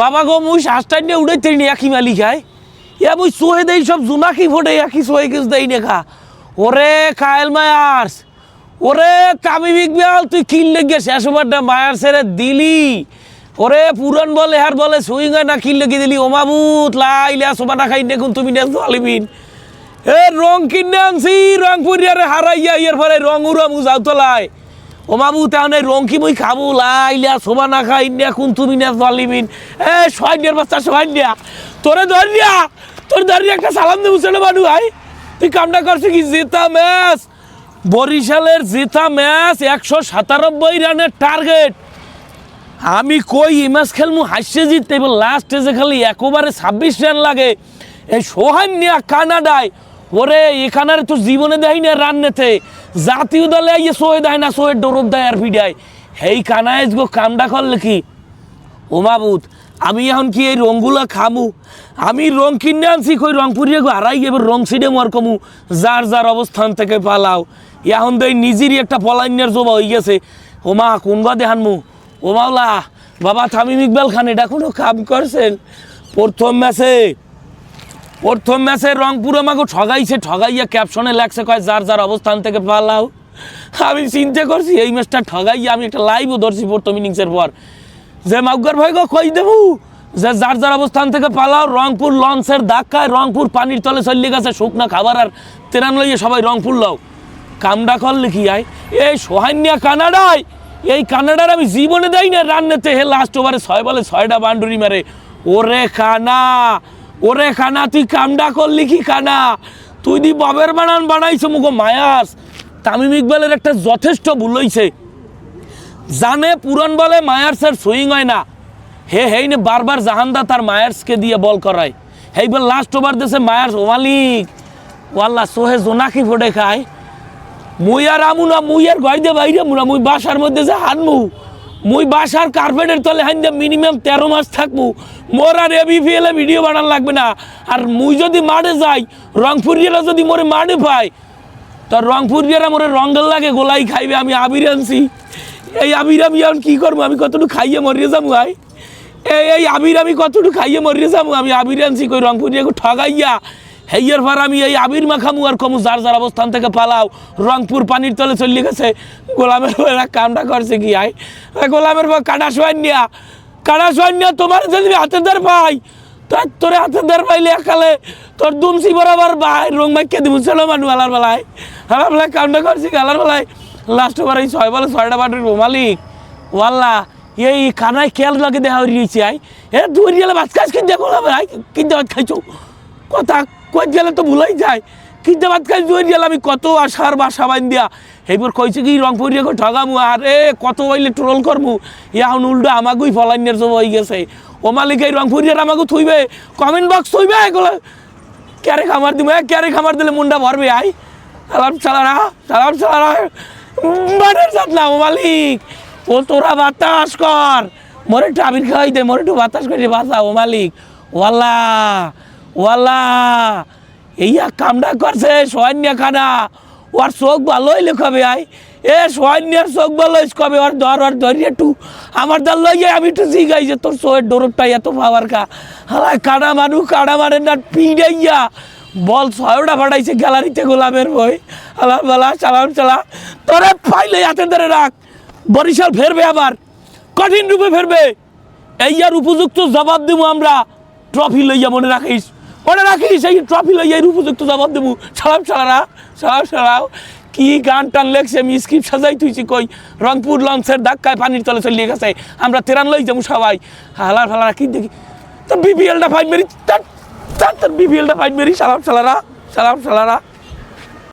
বাবা গো, মুই শ্বাসটাই নিয়ে উড়াইতে নি একই মালিক খায় ইয়া মুই সোহে দেই সব জুনাকি ফোটে একই সোহে কিছু দেই না খা। ওরে কায়েল মায়ার্স, ওরে কামি ইকবাল তুই কিনলে গিয়ে শেষ ওভারটা মায়ার সেরে দিলি। ওরে পুরান বলে, হার বলে সুইং না কিনলে গিয়ে দিলি। ওমাবুত লাইলা সোমানা খাই দেখুন তুমি নেস আলিমিন। এ রং কিনে আনছি রং পুরিয়ারে হারাইয়া, ইয়ার পরে রং উড়ামু যাও তোলায়। ও মাবু তাহলে রং কি মুই খাব। লাইলা শোভা না খাই ইন্ডিয়া কোন তুমি না জলিমিন এ সৈন্যের বাচ্চা সৈন্যা তোরে ধরিয়া তোর ধরিয়া একটা সালাম দেবো, ছেলে মানু ভাই তুই কামটা করছিস কি? জেতা ম্যাচ। বরিশালের জেতা ম্যাচ একশো সাতানব্বই রানের টার্গেট। আমি কই এই ম্যাচ খেলমু? হাসছে জিততে এবার লাস্ট স্টেজে খালি একবারে ছাব্বিশ রান লাগে। এই সোহান নিয়া কানাডায় ওরে, এখানের তো জীবনে দেয় না রান নেতে জাতীয় দলে ইয়ে সোয়ে দেয় না সোয়ের ডরব দেয় আর ভিড়ায়। হেই কানায় গো, কামডা করলে কি? ও মাবুত আমি এখন কি এই রংগুলো খামু? আমি রং কিনে আনছি, কই রং পুরিয়ে গো হারাই এবার রং ছিঁড়ে মর কমু। যার যার অবস্থান থেকে পালাও। এখন তো এই নিজেরই একটা পলাইনের জবা হয়ে গেছে। ও মা কোনবা দেহানমু ও মাওলা, বাবা তামিম ইকবাল খান, এটা কোনো কাম করছেন? প্রথম ম্যাচে প্রথম ম্যাচে রংপুর আমাকে ঠগাইছে, ঠগাইয়া ক্যাপশনে লেখছে, কয়, যার যার অবস্থান থেকে পালাও। আমি চিন্তা করছি, এই ম্যাচটা ঠগাইয়া আমি একটা লাইভও ধরছি প্রথম ইনিংসের পর। যে মাউগার ভাই গো, কই দেবো? যে যার যার অবস্থান থেকে পালাও, রংপুর লঞ্চের ধাক্কায় রংপুর পানির তলে চলে গেছে, শুকনা খাবার আর তেরান লইয়ে সবাই রংপুর লও। কামডা করলে কি আয়। এই সোহান্যা কানাডায়, এই কানাডার আমি জীবনে দেই না রান্নাতে হে লাস্ট ওভারে ছয় বলে ছয়টা বান্ডুরি মারে। ওরে কানা! ওরে খানা, তুই কামডা করলি কি কানা তুই দি ববের বানান বানাইছো মুখো মায়াস। তামিম ইকবালের একটা যথেষ্ট ভুল হইছে। জানে পুরন বলে মায়ার্সের সুইং হয় না। হে হেই নে বারবার জাহান্দা তার মায়ার্সকে দিয়ে বল করায়। হেই বল লাস্ট ওভার দেশে মায়ার্স। ও মালিক ওয়াল্লা সোহে জোনাকি ফোটে খায়? মুই আর আমু না, মুই আর গয়দে বাইরে, মুনা, মুই বাসার মধ্যে যে হানমু। মুই বাসার কার্পেটের তলে হাইন্দে মিনিমাম তেরো মাস থাকব। মোর আর এবি ফিএলে ভিডিও বানান লাগবে না। আর মুই যদি মাঠে যাই রংপুরিয়ালা যদি মোরে মাঠে পাই তো রংপুরিয়ারা মোরে রঙ্গল লাগে গোলাই খাইবে, আমি আবির আনছি। এই আবির আমি এখন কী করব? আমি কতটুকু খাইয়ে মরিয়ে যাব ভাই? এই এই আবির আমি কতটুকু খাইয়ে মরিয়ে যাব? আমি আবির আনছি কই রংপুরিয়াকে ঠগাইয়া। হেইয়ের পর আমি এই আবির মাখামু আর কমু যার যার অবস্থান থেকে পালাও। রংপুর পানির তলে চলে গেছে। গোলামের এরা কামটা করছে কি আই? গোলামের পর কাটা সোয়ান নিয়া কাটা সোয়ান নিয়া তোমার যদি হাতে ধর পাই তোর তোরে হাতে ধর পাইলে একালে তোর দুমসি বরাবর ভাই, রং মাইকে দিব চলো মানুষ আলার বেলায়। আলার বেলায় কামটা করছি আলার বেলায় লাস্ট ওভার এই ছয় বলে ছয়টা বাটির মালিক। ওয়াল্লা, এই কানায় খেয়াল লাগে দেখা হইছে আই। এ দুই গেলে ভাত খাস কিনতে গোলাম আই, কিনতে ভাত খাইছো। কথা, কই গেলে তো ভুলাই যায়। কিনতে ভাত খাই জুয়ে গেলে আমি, কত আশার বাসা বাইন দিয়া এইবার কইছে কি রংপুরিয়া কই ঠগামু আর এ কত হইলে ট্রোল করমু। এখন উল্টো আমাগুই ফলাইনের জব হয়ে গেছে। ও মালিক, এই রংপুরিয়ার আমাকে থুইবে? Comment box থুইবে? এগুলো ক্যারে খামার দিবে ক্যারে খামার দিলে মুন্ডা ভরবে, আই। সালাম চালারা সালাম চালারা মানের সাথ না ও মালিক। ও তোরা বাতাস কর। মোরে একটু আবির খাওয়াই দে, মোরে একটু বাতাস করে বাঁচা ও মালিক। ওয়াল্লা ওয়াল্লা এইয়া কামটা করছে সোয়ান্যা খানা ওর চোখ ভালো হইলে কবে আয় এ সোয়ান্যার চোখ ভালো হইস কবে ওর ধর, ওর ধরি একটু। আমার দল লইয়ে আমি একটু জিগাই যে তোর চোখের ডোরটা এত পাওয়ার কা। হালাই কাটা মানু কাটা মারে না, পিড়াইয়া। বল ছয়টা ফাটাইছে গ্যালারিতে গোলামের বই। আল্লাহ বালা চালাম চালা তোরে পাইলে হাতে ধরে রাখ। বরিশাল ফেরবে আবার। কঠিন রূপে ফেরবে। এইয়ার উপযুক্ত জবাব দেবো আমরা। ট্রফি লইয়া মনে রাখিস। মনে রাখি, সেই ট্রফি লইয়া এর উপযুক্ত জবাব দেবো। সালাম সালারা সালাম সালাও কি গান টান লেখছে, আমি স্ক্রিপ্ট সাজাই তুইছি কই, রংপুর লঞ্চের ধাক্কায় পানির তলে চলিয়ে গেছে। আমরা তেরান লই যাব সবাই। হালার ফালারা, কি দেখি? তো বিপিএলটা ফাইট মেরি তার বিপিএলটা ফাইট মেরি, সালাম সালারা সালাম সালারা।